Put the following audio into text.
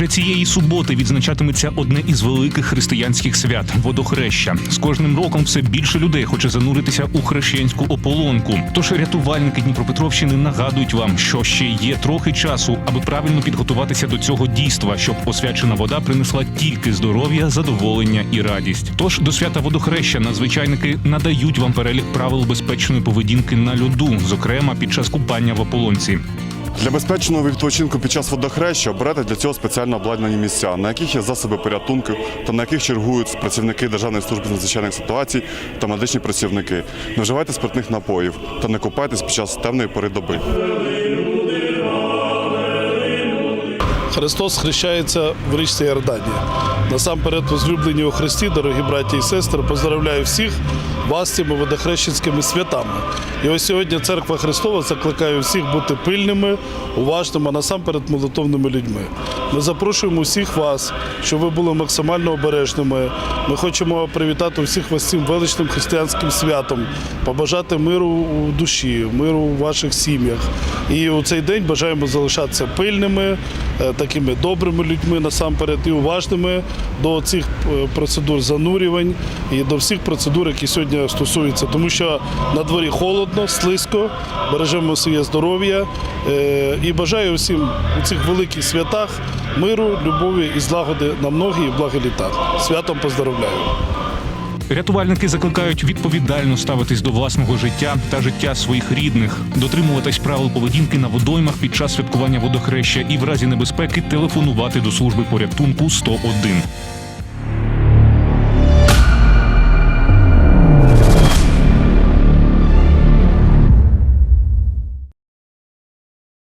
Вже цієї суботи відзначатиметься одне із великих християнських свят водохреща. З кожним роком все більше людей хоче зануритися у хрещенську ополонку. Тож рятувальники Дніпропетровщини нагадують вам, що ще є трохи часу, аби правильно підготуватися до цього дійства, щоб освячена вода принесла тільки здоров'я, задоволення і радість. Тож до свята водохреща надзвичайники надають вам перелік правил безпечної поведінки на льоду, зокрема під час купання в ополонці. Для безпечного відпочинку під час водохреща обирати для цього спеціально обладнані місця, на яких є засоби порятунку та на яких чергують працівники Державної служби з надзвичайних ситуацій та медичні працівники. Не вживайте спиртних напоїв та не купайтесь під час темної пори доби. Христос хрещається в річці Йордані. Насамперед, возлюблені у Христі, дорогі браті і сестри, поздравляю всіх вас цими водохрещенськими святами. І ось сьогодні Церква Христова закликає всіх бути пильними, уважними, а насамперед молитовними людьми. Ми запрошуємо всіх вас, щоб ви були максимально обережними. Ми хочемо привітати всіх вас цим величним християнським святом, побажати миру у душі, миру у ваших сім'ях. І у цей день бажаємо залишатися пильними, е, такими добрими людьми насамперед і уважними до цих е, процедур занурювань і до всіх процедур, які сьогодні стосуються, тому що на дворі холодно, слизько, бережемо своє здоров'я е, і бажаю всім у цих великих святах миру, любові і злагоди на многі і благі літа. Святом поздоровляю. Рятувальники закликають відповідально ставитись до власного життя та життя своїх рідних, дотримуватись правил поведінки на водоймах під час святкування водохреща і в разі небезпеки телефонувати до служби порятунку 101.